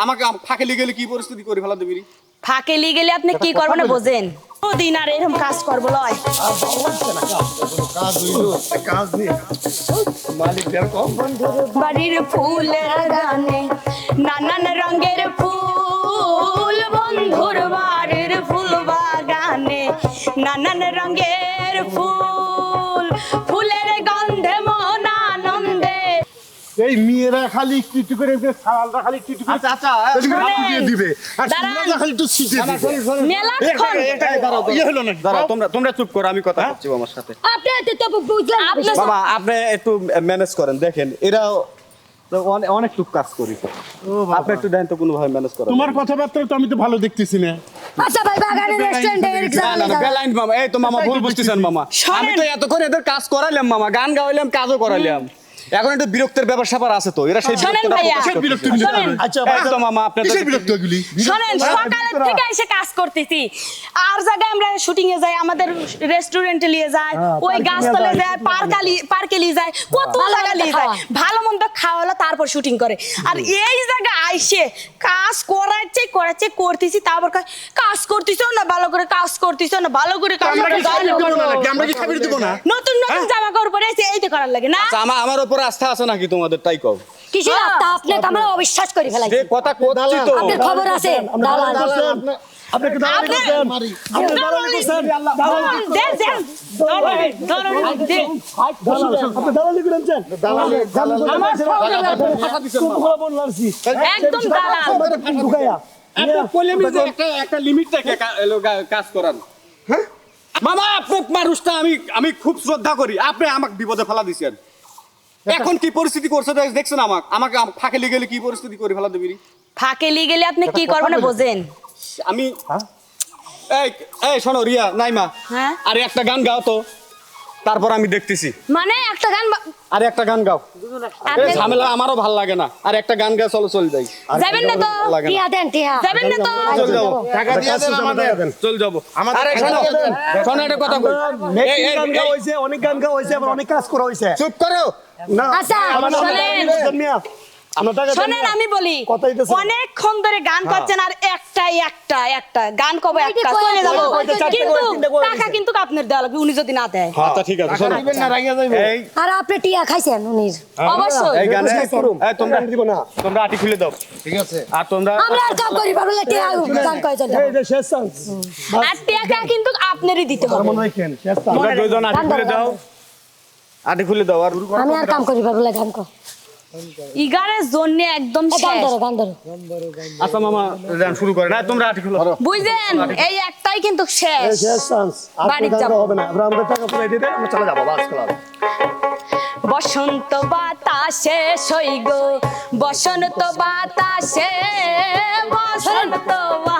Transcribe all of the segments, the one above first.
আমাকে ফাঁকে লিগে গেলে কি পরিস্থিতি করে ফেলা দেবি ফাঁকে লিয়ে গেলে আপনি কি করবেন না বোঝেন? দিন আর এরকম কাজ করব লয়? বাড়ির ফুলের গানে নানান রঙের ফুল বন্ধুর বাড়ির ফুল বাগানে নানান রঙের এই মেয়েরা খালি একটু করে সালালরা খালি করে আচ্ছা আচ্ছা দিয়ে দিবে। আর। ছেলেরা খালি একটু ছিটে দিবে। মেলাক্ষণ ইয়ে হলো না দাঁড়াও তোমরা তোমরা চুপ করো আমি কথা বলছি আমার সাথে। আপনি এত তো বুঝলেন। আপনি বাবা আপনি একটু ম্যানেজ করেন দেখেন এরা অনেক অনেক টুক কাজ করি। আপনি একটু দেন তো কোনো ভাবে ম্যানেজ করেন। তোমার কথাবার্তা তো আমি তো ভালো দেখতেছি না। আচ্ছা ভাই বাগানের রেস্টুরেন্টে বেলাইন মামা এই তো মামা ভুল বুঝতেছেন মামা। আমি তো এতক্ষণ এদের কাজ করাইলাম মামা গান গাওয়াইলাম কাজও করাইলাম। এখন একটু বিরক্তের ব্যাপার স্যাপার আছে তো এরা সেই বিরক্তটা প্রকাশ বিরক্ত বিরক্ত আচ্ছা এই মামা আপনাদের কিসের বিরক্ত এগুলি? শোনেন সকালের থেকে এসে কাজ করতেছি। আর জায়গায় আমরা শুটিং এ যাই আমাদের রেস্টুরেন্টে নিয়ে যায় ওই গাছতলে যায় পার্কে পার্কে নিয়ে যায় কত জায়গা নিয়ে যায়। ভালো মন্দ খাওয়ালো তারপর শুটিং করে। আর এই জায়গা আইসে কাজ করাচ্ছে করাচ্ছে করতেছি তারপর কাজ করতেছো না ভালো করে কাজ করতেছো না ভালো করে কাজ আমরা কি খাবির দিব না নতুন নতুন জামা কাপড় পরে এসে এইটা করার লাগে না? আচ্ছা, আমার আমার উপর আস্থা আছে নাকি তোমাদের? তাই কও। কিসের আত্মা আপনি তো আমরা অবিশ্বাস করি ফেলাইছি। যে কথা করছি তো। আপনার খবর আছে। দালাল আপনি কি দালালি আপনি- করছেন। আপনি দালালি দালালি দেন দেন। মামা আপনি মানুষটা আমি আমি খুব শ্রদ্ধা করি আপনি আমাকে বিপদে ফেলা দিছেন এখন কি পরিস্থিতি করছে দেখ- দেখছেন আমাকে আমাকে ফাঁকে লিগে গেলে কি পরিস্থিতি করে ফেলা দেবি ফাঁকে লিয়ে গেলে আপনি কি করবেন বোঝেন? আমি এই এই শোনো রিয়া নাইমা। হ্যাঁ? আরে একটা গান গাও তো। তারপর আমি দেখতেছি। মানে একটা গান আরে একটা গান গাও। ঝামেলা আমারও ভালো লাগে না। আর একটা গান গাও চলো চল যাই। যাবেন না তো? টিয়া দেন টিয়া যাবেন না তো? চল যাব। টাকা দিয়ে দেন আমাদের। চল যাব। আরে শোনো। শোনো একটা কথা কই। এই, এই, গান হয়েছে অনেক গান গাওয়া হয়েছে আবার অনেক কাজ করা হয়েছে। চুপ করো। না আচ্ছা, শোনেন। আমি বলি অনেকক্ষণ ধরে গান করছেন আর একটাই একটা একটা গান কবে একটা চলে যাব। দাও, ওইটি চারটে কিন্তু করে, তিনটে করে টাকা কিন্তু আপনার দেওয়া লাগবে উনি যদি না দেয়। আচ্ছা ঠিক আছে আর আপনি টিয়া খাইছেন উনির? অবশ্যই। এই গানে এই তোমরা দিব না। তোমরা আটি খুলে দাও। ঠিক আছে। আর তোমরা আমরা আর কাম করি পারব না টিয়া গান কয় চল এই যে শেষ চান্স। আর টাকা কিন্তু আপনারই দিতে হবে। মনে রাখেন শেষ চান্স। তোমরা দুইজন আটি খুলে দাও আটি খুলে দাও আর আমি আর কাম করি গান কর। ইগারের জন্য একদম আচ্ছা মামা গান শুরু করে না তোমরা আটি বুঝলেন? এই একটাই কিন্তু শেষ। শেষ চান্স আর বাড়ির হবে না। আমরা আমরা টাকা পুরাই দিতে আমরা চলে যাব বাস ক্লাব বসন্ত বাতাসে সইগ বসন্ত বাতাসে বসন্ত বাতাসে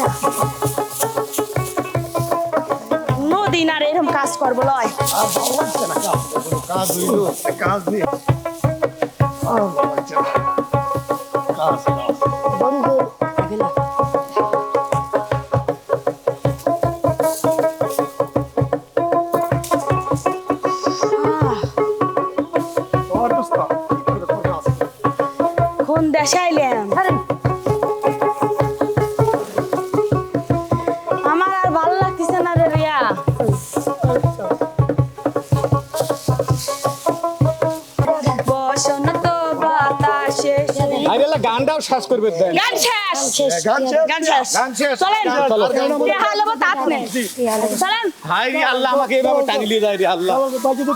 না। নদীন আর এরকম কাজ করব লয়। বন্ধু কোন আরে শ্বাস করবে গান শেষ শেষ গান শেষ গান শেষ চলেন চলো। কে তাত নেই চলেন হাই রে আল্লাহ আমাকে এভাবে টানি নিয়ে যায় রে আল্লাহ